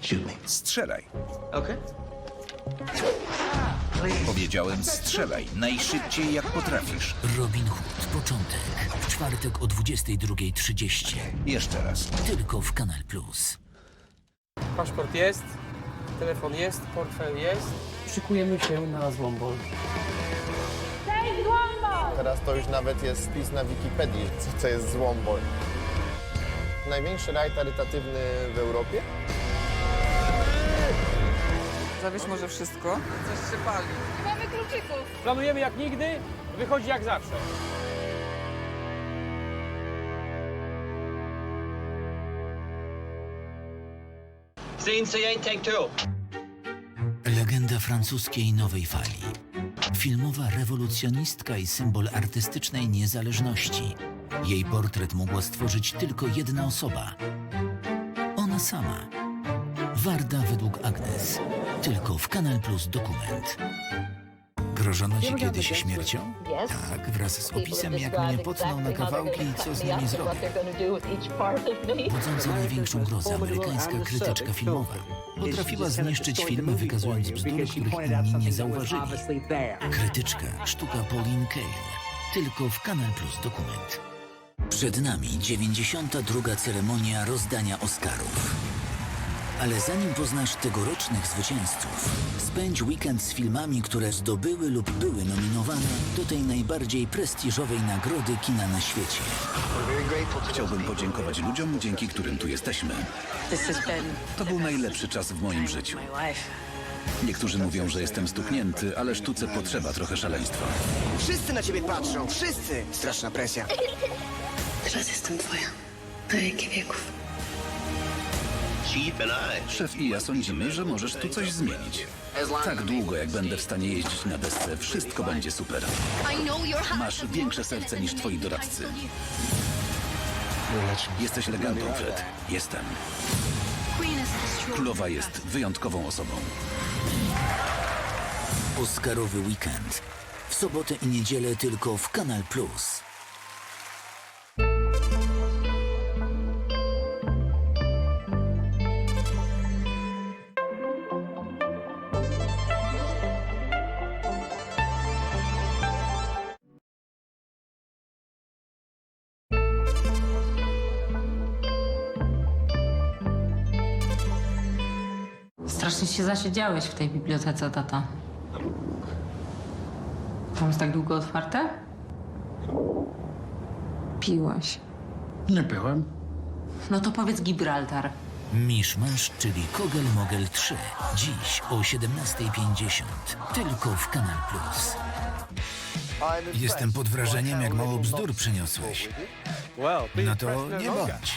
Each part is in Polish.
Shoot me. Strzelaj. Okay. Powiedziałem strzelaj. Najszybciej jak potrafisz. Robin Hood, początek. W czwartek o 22.30. Jeszcze raz. Tylko w Kanal Plus. Paszport jest, telefon jest, portfel jest. Szykujemy się na złombol. Teraz to już nawet jest wpis na Wikipedii, co to jest złombol. Największy rajd charytatywny w Europie? Zabierz może wszystko. Coś się pali. Mamy kluczyków. Planujemy jak nigdy, wychodzi jak zawsze. Scene C8, take two. Legenda francuskiej nowej fali. Filmowa rewolucjonistka i symbol artystycznej niezależności. Jej portret mogła stworzyć tylko jedna osoba. Ona sama. Warda według Agnes. Tylko w Kanal Plus dokument. Grożono ci kiedyś śmiercią? Tak, wraz z opisem jak mnie potnął na kawałki i co z nimi zrobię. Budząca największą grozę amerykańska krytyczka filmowa. Potrafiła zniszczyć filmy, wykazując bzdury, których inni nie zauważyli. Krytyczka, sztuka Pauline Kael. Tylko w Kanal Plus dokument. Przed nami 92. ceremonia rozdania Oscarów. Ale zanim poznasz tegorocznych zwycięzców, spędź weekend z filmami, które zdobyły lub były nominowane do tej najbardziej prestiżowej nagrody kina na świecie. Chciałbym podziękować ludziom, dzięki którym tu jesteśmy. To był najlepszy czas w moim życiu. Niektórzy mówią, że jestem stuknięty, ale sztuce potrzeba trochę szaleństwa. Wszyscy na ciebie patrzą, wszyscy! Straszna presja. Teraz jestem twoja. Wieki wieków. Szef i ja sądzimy, że możesz tu coś zmienić. Tak długo, jak będę w stanie jeździć na desce, wszystko będzie super. Masz większe serce niż twoi doradcy. Jesteś legendą, Fred. Jestem. Królowa jest wyjątkową osobą. Oscarowy weekend. W sobotę i niedzielę tylko w Kanal Plus. Strasznie się zasiedziałeś w tej bibliotece, tata. Tam jest tak długo otwarte? Piłeś. Nie byłem. No to powiedz Gibraltar. Miszmasz, czyli Kogel Mogel 3. Dziś o 17.50. Tylko w Kanal Plus. Jestem pod wrażeniem, jak mało bzdur przyniosłeś. No to nie bądź.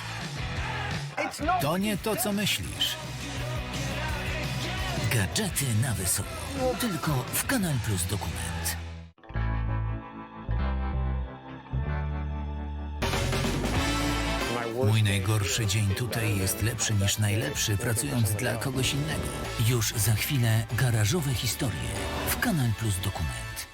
To nie to, co myślisz. Gadżety na wesoło. Tylko w Kanal Plus dokument. Mój najgorszy dzień tutaj jest lepszy niż najlepszy, pracując dla kogoś innego. Już za chwilę garażowe historie w Kanal Plus dokument.